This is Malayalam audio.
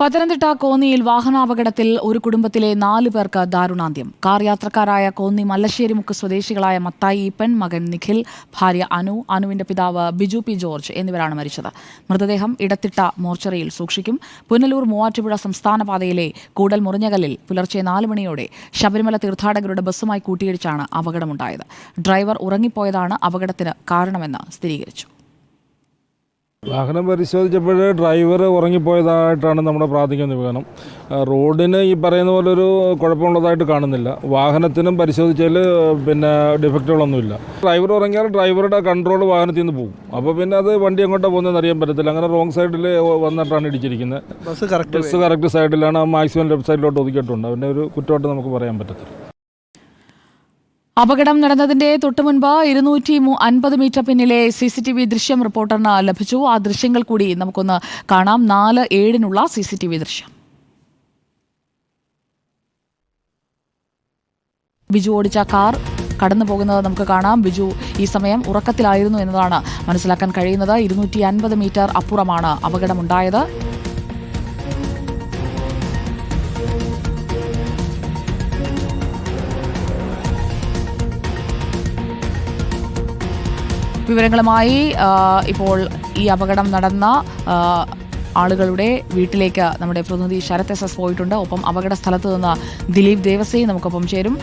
പത്തനംതിട്ട കോന്നിയിൽ വാഹനാപകടത്തിൽ ഒരു കുടുംബത്തിലെ നാലു പേർക്ക് ദാരുണാന്ത്യം. കാർ യാത്രക്കാരായ കോന്നി മല്ലശ്ശേരിമുക്ക് സ്വദേശികളായ മത്തായി ഈപ്പൻ മകൻ നിഖിൽ ഭാര്യ അനു അനുവിന്റെ പിതാവ് ബിജു പി ജോർജ് എന്നിവരാണ് മരിച്ചത്. മൃതദേഹം ഇടത്തിട്ട മോർച്ചറിയിൽ സൂക്ഷിക്കും. പുനലൂർ മൂവാറ്റുപുഴ സംസ്ഥാന പാതയിലെ കൂടൽ മുറിഞ്ഞകലിൽ പുലർച്ചെ നാല് മണിയോടെ ശബരിമല തീർത്ഥാടകരുടെ ബസ്സുമായി കൂട്ടിയിടിച്ചാണ് അപകടമുണ്ടായത്. ഡ്രൈവർ ഉറങ്ങിപ്പോയതാണ് അപകടത്തിന് കാരണമെന്ന് സ്ഥിരീകരിച്ചു. വാഹനം പരിശോധിച്ചപ്പോൾ ഡ്രൈവർ ഉറങ്ങിപ്പോയതായിട്ടാണ് നമ്മുടെ പ്രാഥമിക നിഗമനം. റോഡിന് ഈ പറയുന്ന പോലെ ഒരു കുഴപ്പമുള്ളതായിട്ട് കാണുന്നില്ല. വാഹനത്തിനും പരിശോധിച്ചാൽ പിന്നെ ഡിഫക്റ്റുകളൊന്നുമില്ല. ഡ്രൈവർ ഉറങ്ങിയാൽ ഡ്രൈവറുടെ കൺട്രോൾ വാഹനത്തിൽ നിന്ന് പോകും. അപ്പോൾ പിന്നെ അത് വണ്ടി എങ്ങോട്ടാണ് പോകുന്നതെന്ന് അറിയാൻ പറ്റത്തില്ല. അങ്ങനെ റോങ് സൈഡിൽ വന്നിട്ടാണ് ഇടിച്ചിരിക്കുന്നത്. ബസ് കറക്റ്റ് ബസ് കറക്റ്റ് സൈഡിലാണ്. മാക്സിമം ലെഫ്റ്റ് സൈഡിലോട്ട് ഒതുക്കിയിട്ടുണ്ട്. അതിന്റെ ഒരു കുറ്റമായിട്ട് നമുക്ക് പറയാൻ പറ്റത്തില്ല. അപകടം നടന്നതിന്റെ തൊട്ടുമുൻപ് ഇരുന്നൂറ്റി അൻപത് മീറ്റർ പിന്നിലെ സി സി ടി വി ദൃശ്യം റിപ്പോർട്ടറിന് ലഭിച്ചു. ആ ദൃശ്യങ്ങൾ കൂടി നമുക്കൊന്ന് കാണാം. നാല് ഏഴിനുള്ള സി സി ടി വി ദൃശ്യം. ബിജു ഓടിച്ച കാർ കടന്നു പോകുന്നത് നമുക്ക് കാണാം. ബിജു ഈ സമയം ഉറക്കത്തിലായിരുന്നു എന്നതാണ് മനസ്സിലാക്കാൻ കഴിയുന്നത്. ഇരുന്നൂറ്റി അൻപത് മീറ്റർ അപ്പുറമാണ് അപകടമുണ്ടായത്. വിവരങ്ങളുമായി ഇപ്പോൾ ഈ അപകടം നടന്ന ആളുകളുടെ വീട്ടിലേക്ക് നമ്മുടെ പ്രതിനിധി ശരത് എസ് എസ് പോയിട്ടുണ്ട്. ഒപ്പം അപകട സ്ഥലത്ത് നിന്ന് ദിലീപ് ദേവസേയും നമുക്കൊപ്പം ചേരും.